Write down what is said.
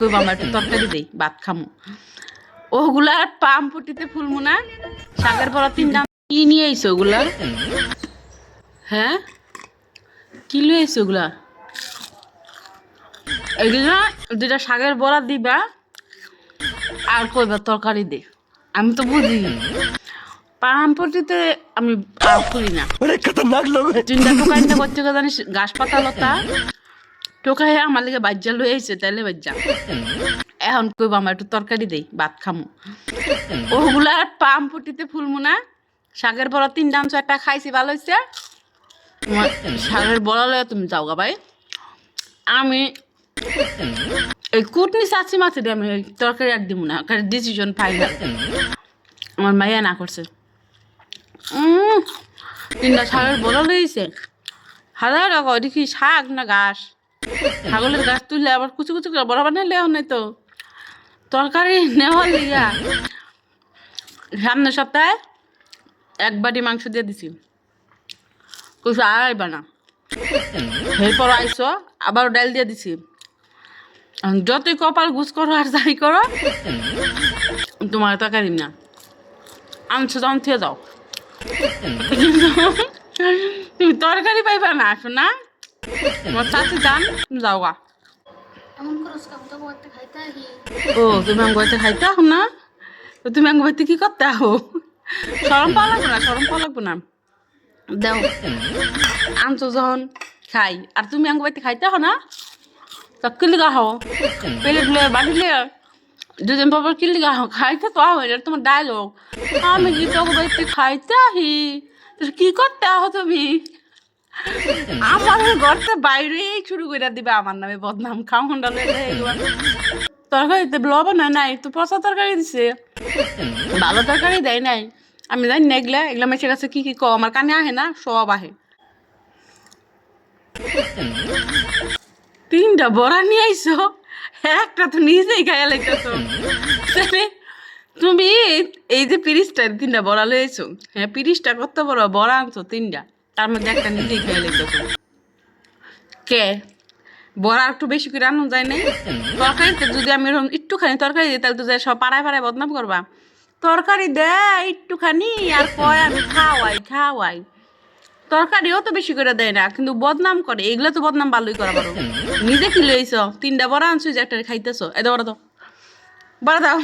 কইব আমার একটু তরকারি দেই ভাত খামু। ওগুলা পাম পুটিতে ফুলমু না শাকের তিন দাম কি নিয়ে আইছো ওগুলা? হ্যাঁ? কি লয়ে আইছো ওগুলা? এগুলা দুইটা শাকের বড়া দিবা আর কইবা তরকারি দে। আমি তো বুঝি পাম পুটিতে আমি করি না। চিন্তা করতে জানিস গাছ পাতা লতা টোকাই আমার লিগে বাজ্যা লই আইছে, তাইলে বাজ্যা এখন কইব, আমার একটু তরকারি দেই, ভাত খামু। ওগুলা পামপট্টিতে ফুলমু না। শাকের বড় তিন দাম একটা খাইছি, ভালো হয়েছে শাকের বড় লয়ে তুমি যাও গা ভাই। আমি এই কুটনি চাচি মাছি দিয়ে আমি তরকারি আর দিব না ডিসিশন ফাইনাল আমার মাইয়া না করছে। তিনটা শাকের বড় লইছে। হাজার টাকা, ওইটা কি শাক না ঘাস? ছাগলের গাছ তুললে আবার কুচু কুচু করে বড় বানালে নাই তো তরকারি নেওয়ার লিগা। সামনের সপ্তাহে এক বাটি মাংস দিয়ে দিছি। কিছু আর বানা এরপর আইসো আবার ডাল দিয়ে দিছি। যতই কপাল গুছ করো আর যাই করো, তোমার তরকারি না। আনছো তখন থেকে যাও তুমি তরকারি পাইবা না আসো না তোমার চাচি যান যাও গা ও তুমি খাইতে আহো না? তুমি বাড়িতে কি করতে আহো? সরম পাওয়া লাগবে না? সরম পাওয়া লাগবে না? দাও। আনছো যখন খাই। আর তুমি আঙ্গ বাড়িতে খাইতে আহো না? তা কিলিগা হও প্লেট লয়ে বাড়িলে দুদিন পর খাইতে তো আহো এটা তোমার ডায়লগ আমি কি তোকে বাড়িতে খাইতে আহি? কি করতে আহো তুমি? আমার ঘরতে বাইরেই শুরু করে দিবে আমার নামে বদনাম খাউন্ডা তরকারিতে লবণ নাই, তো পচা তরকারি দিছে। ভালো তরকারি দেয় নাই। আমি জানি না এগুলা এগুলা মেসে কাছে কি কি ক আমার কানে আহে না, সব আহে। তিনটা বড়া নিয়ে আইসো একটা তো নিজেই খাইয়া তাহলে তুমি এই যে পিরিশটা তিনটা বড়া লয়েছো হ্যাঁ পিরিশটা কত বড়? বড়া আনছো তিনটা। তার মধ্যে একটা নিজেই খাইয়া লাগতেছো কে? বড়া একটু বেশি করে আনো যায় নাই। তরকারিতে যদি আমি এরকম একটুখানি তরকারি দিই, তাহলে তো যায় সব পাড়ায় পাড়ায় বদনাম করবা। তরকারি দে, একটুখানি, আর কয় আমি খাওয়াই খাওয়াই। তরকারিও তো বেশি করে দেয় না, কিন্তু বদনাম করে। এগুলো তো বদনাম ভালোই করা পারো নিজে কি লইছ? তিনটা বড় আনছো, যে একটা খাইতেছো। এত বড় দাও। বড় দাও।